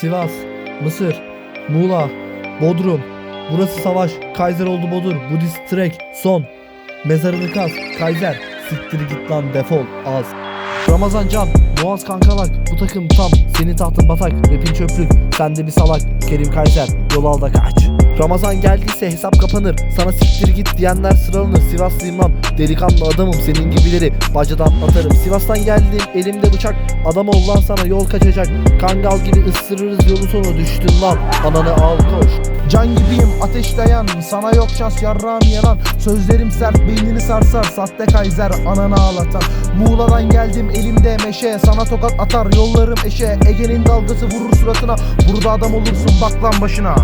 Sivas, Mısır, Muğla, Bodrum. Burası savaş. Kaiser oldu Bodur. Budist trek. Son. Mezarını kaz. Kaiser. Siktir git lan defol. Az. Ramazan Can. Boğaz kankalak. Bu takım tam. Senin tahtın batak. Rapin çöplük. Sen de bir salak. Kerim Kaiser. Yol al da kaç. Ramazan geldiyse hesap kapanır. Sana siktir git diyenler sıralanır. Sivaslıyım lan. Delikanlı adamım senin gibileri. Bacadan atarım. Sivas'tan geldim. Elimde bıçak. Adam ol lan sana yol kaçacak. Kangal gibi ısırırız yolu sonu düştün lan. Ananı al koş. Can gibiyim ateş dayan Sana yok şans yarrağım yalan Sözlerim sert beynini sarsar Sahte kayzer ananı ağlatan. Muğla'dan geldim elimde meşe Sana tokat atar yollarım eşe. Ege'nin dalgası vurur suratına Burada adam olursun bak lan başına.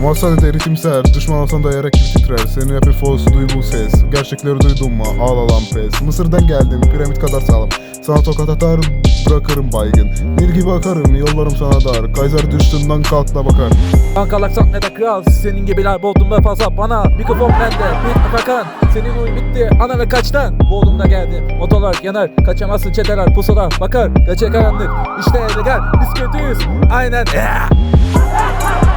Muhasede eritimser, düşman olsan da yarak gibi titrer? Seni yapı fos, duy bu ses. Gerçekleri duydun mu? Ağla lan pes. Mısır'dan geldim, piramit kadar sağlam. Sana tokat atar, bırakırım baygın. Nil gibi akarım, yollarım sana dar. Kaiser düştüğünden kalk da bakar. Ankalak sahnede kral. Senin gibiler Bodrum'da fazla bana. Mikrofon bende bir akakan Senin oyun bitti. Anana kaçtan? Bodrum'da geldim motorlar yanar. Kaçamazsın çeteler. Pusula. Bakar. Gece karanlık. İşte gel Biz kötüyüz. Aynen